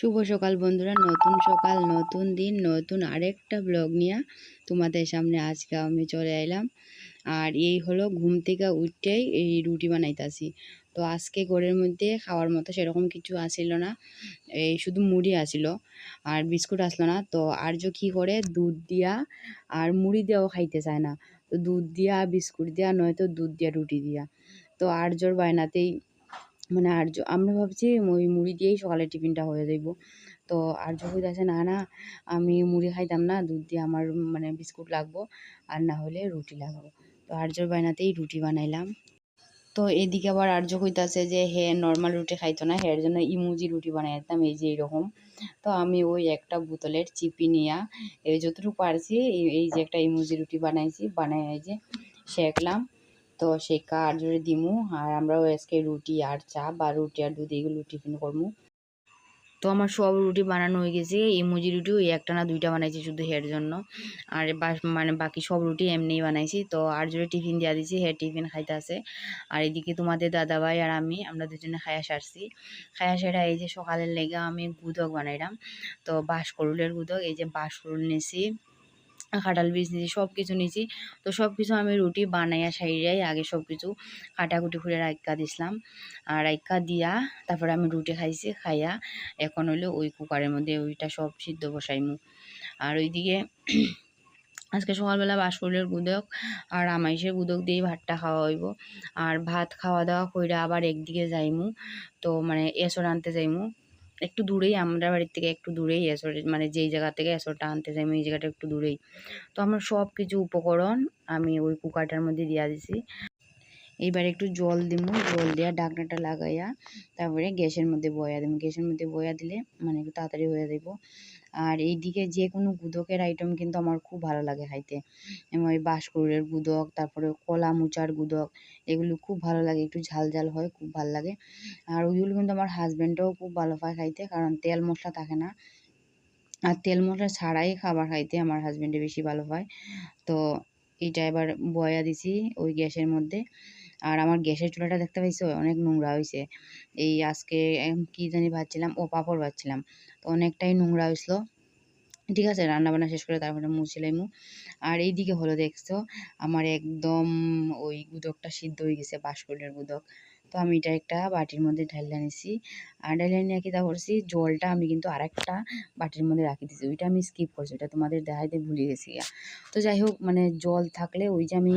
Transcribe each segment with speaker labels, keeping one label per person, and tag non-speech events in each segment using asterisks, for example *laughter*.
Speaker 1: শুভ সকাল বন্ধুরা, নতুন সকাল, নতুন দিন, নতুন আরেকটা ব্লগ নিয়ে তোমাদের সামনে আজকে আমি চলে এলাম। আর এই হলো ঘুম থেকে উঠতেই এই রুটি বানাইতাছি। তো আজকে ঘরের মধ্যে খাওয়ার মতো সেরকম কিছু আসিল না, এই শুধু মুড়ি আসিল আর বিস্কুট আসলো না। তো আর্য কী করে? দুধ দিয়া আর মুড়ি দিয়াও খাইতে চায় না। তো দুধ দিয়া, বিস্কুট দিয়া, নয়তো দুধ দিয়া, রুটি দিয়া। তো আর্যর বায়নাতেই মানে আর্য আমরা ভাবছি ওই মুড়ি দিয়েই সকালের টিফিনটা হয়ে যাইব। তো আর্য কইতাছে না না, আমি মুড়ি খাইতাম না, দুধ দিয়ে আমার মানে বিস্কুট লাগবো, আর না হলে রুটি লাগবো। তো আর্যর বায়নাতেই রুটি বানাইলাম। তো এদিকে আবার আর্য কইতাছে যে, হে নর্মাল রুটি খাইতো না, হের জন্য ইমুজি রুটি বানাই দিতাম, এই যে এইরকম। তো আমি ওই একটা বোতলের চিপি নিয়া, এই যতটুকু পারছি, এই- যে একটা ইমুজি রুটি বানাইছি, বানাই যে শেখলাম তো শেখা আর জোরে দিমু, আর আমরাও আজকে রুটি আর চা বা রুটি আর দুধ এগুলো টিফিন করব তো আমার সব রুটি বানানো হয়ে গেছে, ইমুজি রুটি ওই একটা না দুইটা বানাইছি শুধু হের জন্য। আর মানে বাকি সব রুটি এমনিই বানাইছি, তো আর জোরে টিফিন দিয়া দিছি, হের টিফিন খাইতে আছে। আর এদিকে তোমাদের দাদাভাই আর আমি, আমরা দুজনে খায়া সারছি। খায়া সেরা এই যে সকালের লেগে আমি গুদক বানাইলাম তো বাঁশকরুলের গুদক, এই যে বাঁশকরুল নিছি। কাঁঠাল বীজ নিয়েছি সব কিছু নিয়েছি তো সব কিছু আমি রুটি, বানাইয়া সাইডাই আগে সব কিছু কাটাকুটি করে রাইকা দিছিলাম। আর রাইকা দিয়া তারপরে আমি রুটি খাইছি, খাইয়া এখন হইল ওই কুকারের মধ্যে ওইটা সব সিদ্ধ বসাইমু। আর ওইদিকে *clears throat* আজকে সকালবেলা বাসকুলের গুদক আর আমাইশের গুদক দিয়েই ভাতটা খাওয়া হইব। আর ভাত খাওয়া দাওয়া কইরা আবার একদিকে যাইমু। তো মানে এসর আনতে যাইমু। একটু দূরেই আমরা বাড়ির থেকে একটু দূরেই এসর মানে যেই জায়গা থেকে এসরটা আনতে চাই আমি ওই জায়গাটা একটু দূরেই। তো আমার সব কিছু উপকরণ আমি ওই কুকারটার মধ্যে দিয়ে দিছি। এইবার একটু জল দিমু, জল দিয়া ঢাকনাটা লাগাইয়া তারপরে গ্যাসের মধ্যে বয়া দিমু। গ্যাসের মধ্যে বয়া দিলে মানে একটু তাড়াতাড়ি হয়ে যাইব। আর এইদিকে যে কোনো গুদকের আইটেম কিন্তু আমার খুব ভালো লাগে খাইতে। ওই বাঁশকুড়ের গুদক, তারপরে কলা মুচার গুদক, এগুলো খুব ভালো লাগে। একটু ঝাল ঝাল হয়, খুব ভালো লাগে। আর ওইগুলো কিন্তু আমার হাজব্যান্ডও খুব ভালো পায় খাইতে, কারণ তেল মশলা থাকে না। আর তেল মশলা ছাড়াই খাবার খাইতে আমার হাজব্যান্ডে বেশি ভালো পায়। তো এটা এবার বয়া দিছি ওই গ্যাসের মধ্যে। আর আমার গ্যাসের চুলাটা দেখতে পাইছো? অনেক নোংরা হয়েছে এই আজকে কি জানি ভাজছিলাম? ও, পাঁপড় ভাজছিলাম। তো অনেকটাই নোংরা হয়েছিল ঠিক আছে, রান্নাবান্না শেষ করে তারপরে মুছিলামু আর এইদিকে হলো দেখছ, আমার একদম ওই গুদকটা সিদ্ধ হয়ে গেছে বাঁশকুড়ের গুদক তো আমি এটা একটা বাটির মধ্যে ঢাইলা নিছি। আর ঢাইলা নিয়ে কি তা করছি, জলটা আমি কিন্তু আর একটা বাটির মধ্যে রাখি দিছি। ওইটা আমি স্কিপ করছি, ওইটা তোমাদের দেখাইতে ভুলে গেছি। তো যাই হোক মানে জল থাকলে ওই যে আমি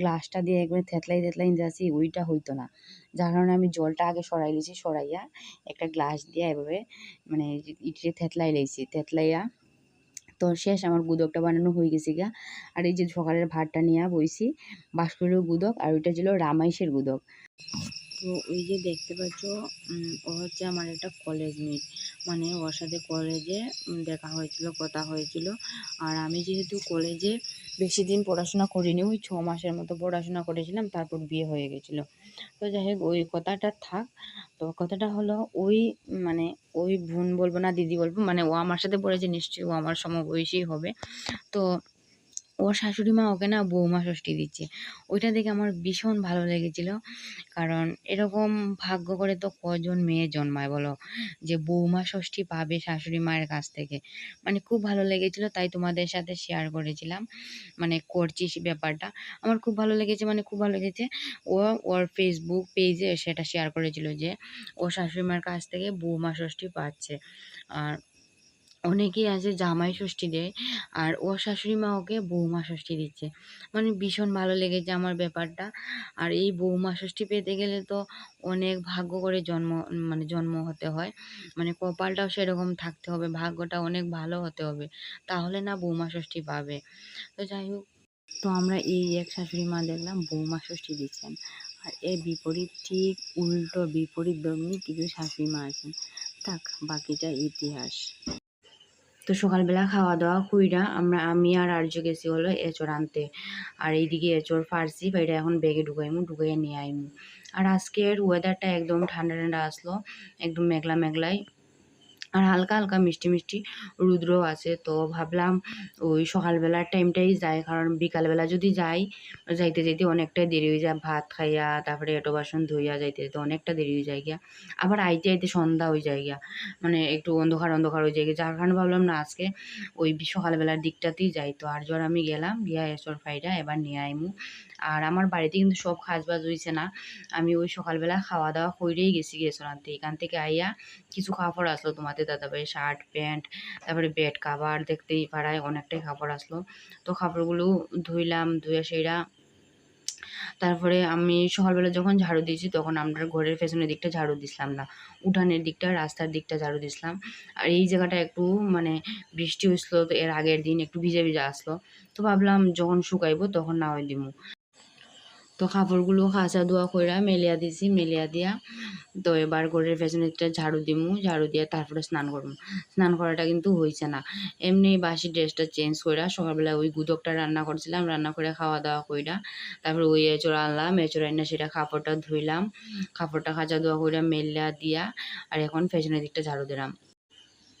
Speaker 1: গ্লাসটা দিয়ে একবারে থেতলাই থেতলাই যাচ্ছি, ওইটা হইতো না। যার কারণে আমি জলটা আগে সরাই লিছি সরাইয়া একটা গ্লাস দিয়ে এভাবে মানে ইটে থেতলাই লইছি থেতলাইয়া তো শেষ আমার গুদকটা বানানো হয়ে গেছে গা। আর এই যে সকালের ভাতটা নিয়ে বইছি, বাঁশকুড়ের গুদক আর ওইটা ছিল রামাইশের গুদক। তো ওই যে দেখতে পাচ্ছ ও হচ্ছে আমার একটা কলেজ মেট মানে ওর সাথে কলেজে দেখা হয়েছিল, কথা হয়েছিল। আর আমি যেহেতু কলেজে বেশি দিন পড়াশোনা করিনি, ওই ছ মাসের মতো পড়াশোনা করেছিলাম, তারপর বিয়ে হয়ে গেছিল। তো যাই হোক ওই কথাটা থাক। তো কথাটা হলো ওই মানে ওই বোন বলব না দিদি বলব মানে ও আমার সাথে পড়েছে, নিশ্চয়ই ও আমার সমবয়সী হবে। তো ওর শাশুড়ি মা ওকে না বৌমা ষষ্ঠী দিচ্ছে। ওইটা দেখে আমার ভীষণ ভালো লেগেছিল। কারণ এরকম ভাগ্য করে তো কজন মেয়ে জন্মায় বলো? যে বৌমা ষষ্ঠী পাবে শাশুড়ি মায়ের কাছ থেকে। মানে খুব ভালো লেগেছিল, তাই তোমাদের সাথে শেয়ার করেছিলাম। মানে করছি ব্যাপারটা। আমার খুব ভালো লেগেছে মানে খুব ভালো লেগেছে। ও ওর ফেসবুক পেজে সেটা শেয়ার করেছিল যে, ও শাশুড়ি মায়ের কাছ থেকে বৌমা ষষ্ঠী পাচ্ছে। আর অনেকেই আছে জামাই ষষ্ঠী দেয়, আর ও শাশুড়ি মা ওকে বৌমা ষষ্ঠী দিচ্ছে। মানে ভীষণ ভালো লেগেছে আমার ব্যাপারটা। আর এই বৌমা ষষ্ঠী পেতে গেলে তো অনেক ভাগ্য করে জন্ম মানে জন্ম হতে হয়। মানে কপালটাও সেরকম থাকতে হবে, ভাগ্যটা অনেক ভালো হতে হবে। তাহলে না বৌমা ষষ্ঠী পাবে। তো যাই হোক, তো আমরা এই এক শাশুড়ি মা দেখলাম বৌমা ষষ্ঠী দিচ্ছেন। আর এর বিপরীত ঠিক উল্টো বিপরীত দমনি কিছু শাশুড়ি মা আছেন। থাক, বাকিটা ইতিহাস। তো সকালবেলা খাওয়া দাওয়া খুইরা আমরা, আমি আর আর্য গেছি হলো এচর আনতে। আর এইদিকে এচর ফার্সি এটা এখন ব্যাগে ঢুকাইমু, ঢুকাইয়া নিয়ে আইমু। আর আজকের ওয়েদারটা একদম ঠান্ডা ঠান্ডা আসলো, একদম মেঘলা মেঘলাই আর হালকা হালকা মিষ্টি মিষ্টি রুদ্রও আছে। তো ভাবলাম ওই সকালবেলার টাইমটাই যাই, কারণ বিকালবেলা যদি যাই, যাইতে যাইতে অনেকটাই দেরি হয়ে যায়। ভাত খাইয়া, তারপরে এটো বাসন ধুইয়া যাইতে যাইতে অনেকটা দেরি হয়ে যায় গিয়া। আবার আইতে আইতে সন্ধ্যা হয়ে যায় গিয়া। মানে একটু অন্ধকার অন্ধকার হয়ে যায় গিয়া। যার কারণে ভাবলাম না, আজকে ওই সকালবেলার দিকটাতেই যাই। তো আর জ্বর আমি গেলাম, গিয়া এসর ফাইটা এবার নিয়ে আইমু। আর আমার বাড়িতে কিন্তু সব খাজ বাজ হয়েছে না। আমি ওই সকালবেলা খাওয়া দাওয়া কইরেই গেছি আনতে এখান থেকে আইয়া কিছু কাপড় আসলো তোমাদের দাদাভাই শার্ট, প্যান্ট, তারপরে বেড কাভার দেখতেই পারায় অনেকটাই কাপড় আসলো। তো কাপড়গুলো ধুইলাম, ধুয়ে সেইরা তারপরে আমি সকালবেলা যখন ঝাড়ু দিয়েছি তখন আমরা ঘরের পেছনের দিকটা ঝাড়ু দিছিলাম না। উঠানের দিকটা, রাস্তার দিকটা ঝাড়ু দিছিলাম। আর এই জায়গাটা একটু মানে বৃষ্টি হয়েছিল, তো এর আগের দিন একটু ভিজে ভিজে আসলো। তো ভাবলাম যখন শুকাইবো তখন না হয় দিমু। তো কাপড়গুলো খাঁচা ধোয়া কইরা মেলিয়া দিছি মেলিয়া দিয়া তো এবার ঘরের পেছনেরটা ঝাড়ু দিমু, ঝাড়ু দিয়ে তারপরে স্নান করব। স্নান করাটা কিন্তু হয়েছে না। এমনি বাসি ড্রেসটা চেঞ্জ কইরা সকালবেলা ওই গুদকটা রান্না করছিলাম, রান্না করে খাওয়া দাওয়া কইরা তারপরে ওই এচোর আনলাম এচোর আইনা সেটা কাপড়টা ধুইলাম কাপড়টা খাঁচা ধোয়া কইরা মেলিয়া দিয়া আর এখন পেছনের দিকটা ঝাড়ু দিলাম।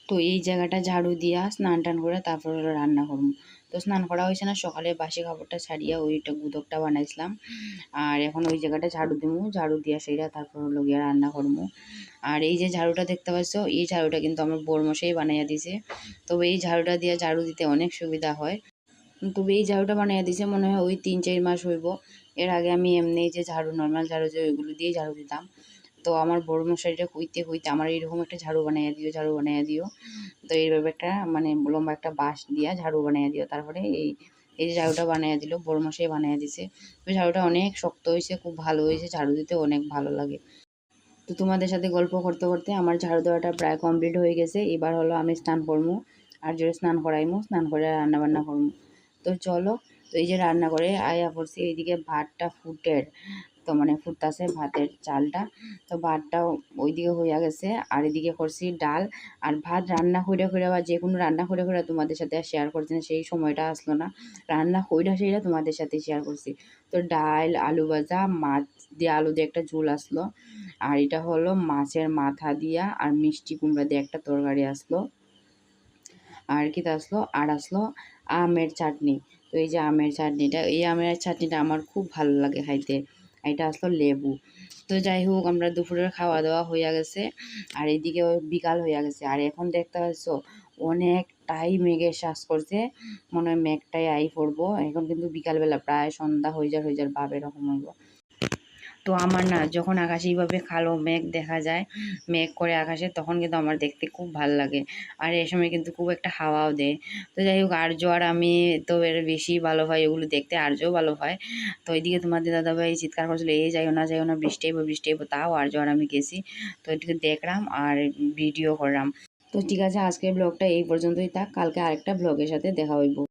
Speaker 1: তো এই জায়গাটা ঝাড়ু দিয়া স্নান টান করে তারপর হলো রান্না করব। তো স্নান করা হয়েছে না, সকালে বাসি কাপড়টা ছাড়িয়া ওইটা গুদকটা বানাইছিলাম। আর এখন ওই জায়গাটা ঝাড়ু দিমু, ঝাড়ু দিয়া সেইটা তারপর হলো গিয়া রান্না করব। আর এই যে ঝাড়ুটা দেখতে পাচ্ছ, এই ঝাড়ুটা কিন্তু আমার বড়মশাই বানাইয়া দিছে। তবে এই ঝাড়ুটা দিয়ে ঝাড়ু দিতে অনেক সুবিধা হয়। তবে এই ঝাড়ুটা বানাইয়া দিছে মনে হয় ওই তিন চার মাস হইব। এর আগে আমি এমনি যে ঝাড়ু নর্মাল ঝাড়ু যে ওইগুলো দিয়ে ঝাড়ু দিতাম। তো আমার বড় মশাইটা কইতে কইতে আমার এরকম একটা ঝাড়ু বানাইয়া দিও, ঝাড়ু বানাইয়া দিও। তো এইভাবে একটা মানে লম্বা একটা বাঁশ দিয়া ঝাড়ু বানাইয়া দিও। তারপরে এই এই যে ঝাড়ুটা বানাইয়া দিল বড় মশাই বানাইয়া দিছে। তো ঝাড়ুটা অনেক শক্ত হয়েছে খুব ভালো হয়েছে ঝাড়ু দিতে অনেক ভালো লাগে। তো তোমাদের সাথে গল্প করতে করতে আমার ঝাড়ু দেওয়াটা প্রায় কমপ্লিট হয়ে গেছে। এবার হলো আমি স্নান করব আর জোরে স্নান করাইমু, স্নান করে রান্না বান্না করব তো চলো, তো এই যে রান্না করে আয়া পড়ছি, এইদিকে ভাতটা ফুটের তো মানে ফুটতাছে ভাতের চালটা। তো ভাতটা ওইদিকে হইয়া গেছে, আর এদিকে করছি ডাল। আর ভাত রান্না কইরা কইরা বা যে কোনো রান্না করে কইরা তোমাদের সাথে শেয়ার করছি না, সেই সময়টা আসলো না। রান্না কইরা সেইটা তোমাদের সাথে শেয়ার করছি। তো ডাল, আলু ভাজা, মাছ দিয়ে আলু দিয়ে একটা ঝোল আসলো। আর এটা হলো মাছের মাথা দিয়া আর মিষ্টি কুমড়া দিয়ে একটা তরকারি আসলো। আর কি আসলো? আর আসলো আমের চাটনি। তো এই যে আমের চাটনিটা, এই আমের চাটনিটা আমার খুব ভালো লাগে খাইতে। এটা আসলো লেবু। তো যাই হোক আমরা দুপুরের খাওয়া দাওয়া হইয়া গেছে, আর এদিকে বিকাল হইয়া গেছে। আর এখন দেখতে পাচ্ছ অনেকটাই মেঘের শ্বাস করছে মনে হয় মেঘটাই আই পড়ব। এখন কিন্তু বিকালবেলা প্রায় সন্ধ্যা হয়ে যার হয়ে যার ভাব এরকম হইব। তো আমার না যখন আকাশে এইভাবে কালো মেঘ দেখা যায়, মেঘ করে আকাশে, তখন কিন্তু আমার দেখতে খুব ভালো লাগে। আর এই সময় কিন্তু খুব একটা হাওয়াও দেয়। তো যাই হোক আর্য আর আমি তো এর বেশি ভালো হয়, এগুলো দেখতে আর্যও ভালো হয়। তো এইদিকে তোমাদের দাদাভাই চিৎকার করছিল, এই যাইও না যাইও না, বৃষ্টি হইব বৃষ্টি হইব, তাও আর্য আর আমি গেছি। তো এটিকে দেখলাম আর ভিডিও করলাম। তো ঠিক আছে, আজকের ব্লগটা এই পর্যন্তই থাক, কালকে আরেকটা ব্লগের সাথে দেখা হইব।